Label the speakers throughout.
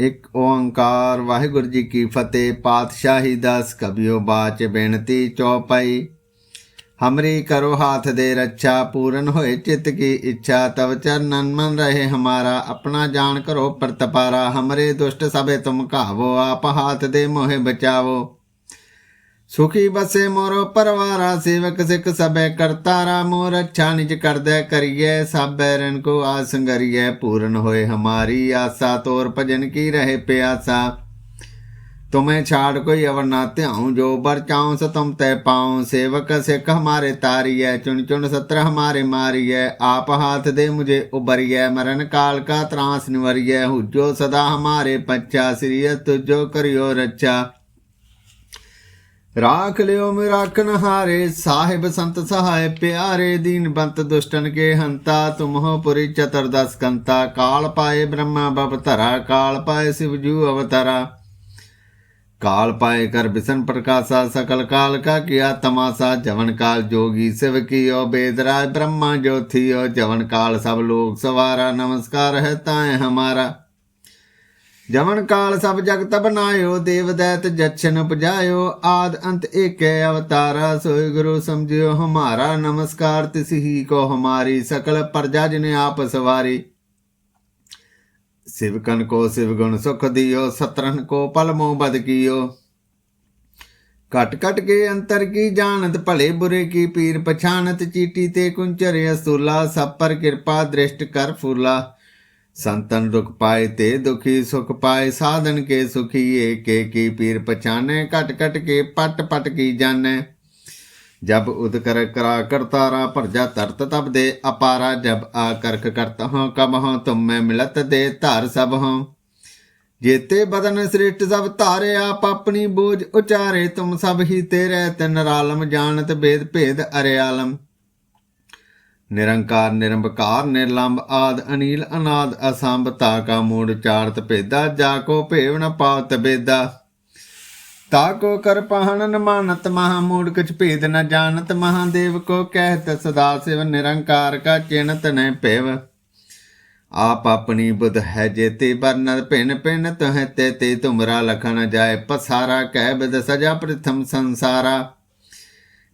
Speaker 1: ਇਕ ਓੰਕਾਰ ਵਾਹਿਗੁਰੂ ਜੀ ਕੀ ਫਤਿਹ, ਪਾਤਸ਼ਾਹੀ ਦਸ ਕਬਿਓ ਬਾਚ ਬੇਨਤੀ ਚੌਪਈ। ਹਮਰੀ ਕਰੋ ਹਾਥ ਦੇ ਰੱਛਾ, ਪੂਰਨ ਹੋਏ ਚਿਤ ਕੀ ਇੱਛਾ, ਤਵ ਚਰਨਨ ਮਨ ਰਹੇ ਹਮਾਰਾ, ਆਪਣਾ ਜਾਣ ਕਰੋ ਪ੍ਰਤਪਾਰਾ, ਹਮਰੇ ਦੁਸ਼ਟ ਸਭੇ ਤੁਮ ਕਾਵੋ ਆਪ ਹਾਥ ਦੇ ਮੋਹਿ ਬਚਾਵੋ। सुखी बसे मोरो परवार, सेवक सिख सब करतारा, मोर अच्छा निज कर दे करिए, सब रन को आस पूर्ण होए हमारी आशा, तोर भजन की रहे प्यासा। तुम्हें छाड़ कोई अवर ना त्याऊँ, जो बर चाऊ स तुम तय पाऊँ। सेवक सिख हमारे तारिय चुन चुन सत्र हमारे मारिय आप हाथ दे मुझे उबरिय मरण काल का त्रास निवरिय हुजो सदा हमारे पच्चा, श्रीय तुझो करियो रक्षा राख लियो मेरा हारे साहेब संत सहाय प्यारे, दीन बंत दुष्टन के हंता तुम हो पुरी चतुर्दश कंता, काल पाए ब्रह्मा बवतरा काल पाए शिव जू अवतरा। काल पाए कर बिशन प्रकाशा, सकल काल का किया तमाशा, जवन काल जोगी शिव की ओ बेदराज ब्रह्मा ज्योति ओ जवन काल सब लोग सवारा, नमस्कार है ताए हमारा। ਜਮਨ ਕਾਲ ਸਭ ਜਗਤ ਬਨਾਇਓ ਦੇਵ ਦੈਤ ਜਛਨ ਉਪਜਾਇਓ ਆਦ ਅੰਤ ਏਕੈ ਅਵਤਾਰਾ, ਸੋਇ ਗੁਰੂ ਸਮਝਿਓ ਹਮਾਰਾ, ਨਮਸਕਾਰ ਤਿਸਹੀ ਕੋ ਹਮਾਰੀ, ਸਕਲ ਪਰਜਾ ਜਿਨ ਆਪ ਸਵਾਰੀ। ਸਿਵਕਨ ਕੋ ਸਿਵ ਗੁਣ ਸੁਖ ਦਿਓ ਸਤਰਨ ਕੋ ਪਲਮੋ ਬਦ ਕੀਓ। ਕਟ ਕਟ ਕੇ ਅੰਤਰ ਕੀ ਜਾਣਤ, ਭਲੇ ਬੁਰੇ ਕੀ ਪੀਰ ਪਛਾਨਤ ਚੀਟੀ ਤੇ ਕੁੰਚਰ ਅਸੂਲਾ ਸਭ ਪਰ ਕਿਰਪਾ ਦ੍ਰਿਸ਼ਟ ਕਰ ਫੂਲਾ। संतन दुख पाए ते दुखी सुख पाए साधन के सुखी एक एक की पीर पछाने कट कट के पट पट की जाने जब उद कर करा करतारा प्रजा तरत तब दे अपारा जब आकर्क करत हो कब हो तुम में मिलत दे धार सब हो जेते बदन श्रेष्ठ सब तारे आप अपनी बोझ उचारे तुम सब ही तेरे तिन रालम जानत भेद भेद ਨਿਰੰਕਾਰ, ਨਿਰੰਬਕਾਰ ਨਿਰਲੰਭ ਆਦ, ਅਨੀਲ, ਅਨਾਦ, ਅਸੰਭ, ਤਾ ਕਾ ਮੂੜ, ਚਾਰਤ ਭੇਦਾ, ਜਾ ਕੋ ਭੇਵ ਨ ਪਾਵਤ ਬੇਦਾ ਤਾ ਕੋ ਕਰ ਪਹਣਨ ਮਾਨਤ, ਮਹਾ ਮੂੜ ਕਿਛ ਭੇਦ ਨ ਜਾਣਤ ਮਹਾਦੇਵ ਕੋ ਕਹਿਤ, ਸਦਾ ਸਿਵ ਨਿਰੰਕਾਰ ਕਾ ਚਿਣਤ ਨੈ ਭੇਵ। ਆਪ ਆਪਣੀ ਬੁਧ ਹੈ ਜੇਤੇ ਬਰਨਦ ਭਿੰਨ ਭਿੰਨ ਤਹ ਤੇ ਤੇ ਤੁਮਰਾ ਲਖਣ ਜਾਏ, ਪਸਾਰਾ ਕਹਿ ਬਦ ਸਜਾ ਪ੍ਰਥਮ ਸੰਸਾਰਾ।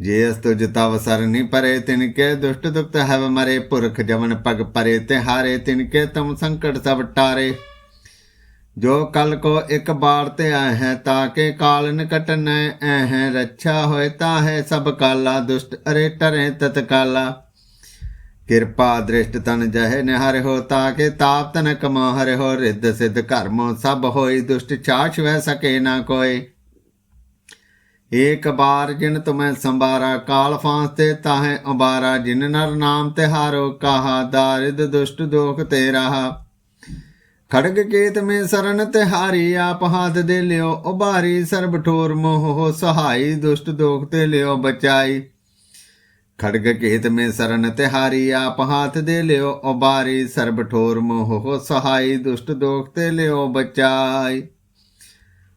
Speaker 1: ਜੇ ਅਸਤੋ ਜਿਤਾ ਵਸਰ ਨਹੀਂ ਪਰੇ ਤਿਨ ਕੇ ਦੁਸ਼ਟ ਦੁਖਤ ਹਵ ਮਰੇ ਪੁਰਖ ਜਵਨ ਪਗ ਪਰੇ ਤੇ ਹਾਰੇ ਤਿਨ ਕੇ ਤਮ ਸੰਕਟ ਸਭ ਟਾਰੇ ਜੋ ਕਲ ਕੋ ਇਕ ਬਾਰ ਤੇ ਆਹੈ ਤਾਂ ਕੇ ਕਾਲ ਨਿਕਟ ਨੈ ਐਹੈ ਰੱਛਾ ਹੋਇ ਤਾ ਹੈ ਸਭ ਕਾਲਾ ਦੁਸ਼ਟ ਅਰੇ ਟਰੇ ਤਤ ਕਾਲਾ ਕਿਰਪਾ ਦ੍ਰਿਸ਼ਟ ਤਨ ਜਹ ਨਿਹਰ ਹੋ ਤਾ ਕੇ ਤਾਪ ਤਨ ਕਮਾ ਹਰਿ ਹੋ ਰਿੱਧ ਸਿੱਧ ਕਰਮੋ ਸਭ ਹੋਈ ਦੁਸ਼ਟ ਛਾਛ ਵਹਿ ਸਕੇ ਨਾ ਕੋਈ ਏਕ ਬਾਰ ਜਿਨ ਤੁਮੈ ਸੰਬਾਰਾ ਕਾਲ ਫਾਂਸ ਤੇ ਤਾਹੇ ਉਬਾਰਾ ਜਿਨ ਨਰ ਨਾਮ ਤੇ ਹਾਰੋ ਕਾਹਾ, ਦਾਰਿਦ ਦੁਸ਼ਟ ਦੋਖ ਤੇ ਰਹਾ। ਖੜਗ ਕੇਤ ਮੇ ਸਰਨ ਤੇ ਹਾਰੀ, ਆਪ ਹਾਥ ਦੇ ਲਿਓ ਉਬਾਰੀ ਸਰਬ ਠੋਰ ਮੋਹ ਸਹਾਈ ਦੁਸ਼ਟ ਦੋਖ ਤੇ ਲਿਓ ਬਚਾਈ। ਖੜਗ ਕੇਤ ਮੇ ਸਰਨ ਤੇ ਹਾਰੀ, ਆਪ ਹਾਥ ਦੇ ਲਿਓ ਉਬਾਰੀ ਸਰਬ ਠੋਰ ਮੋਹ ਸਹਾਈ ਦੁਸ਼ਟ ਦੋਖ ਤੇ ਲਿਓ ਬਚਾਈ।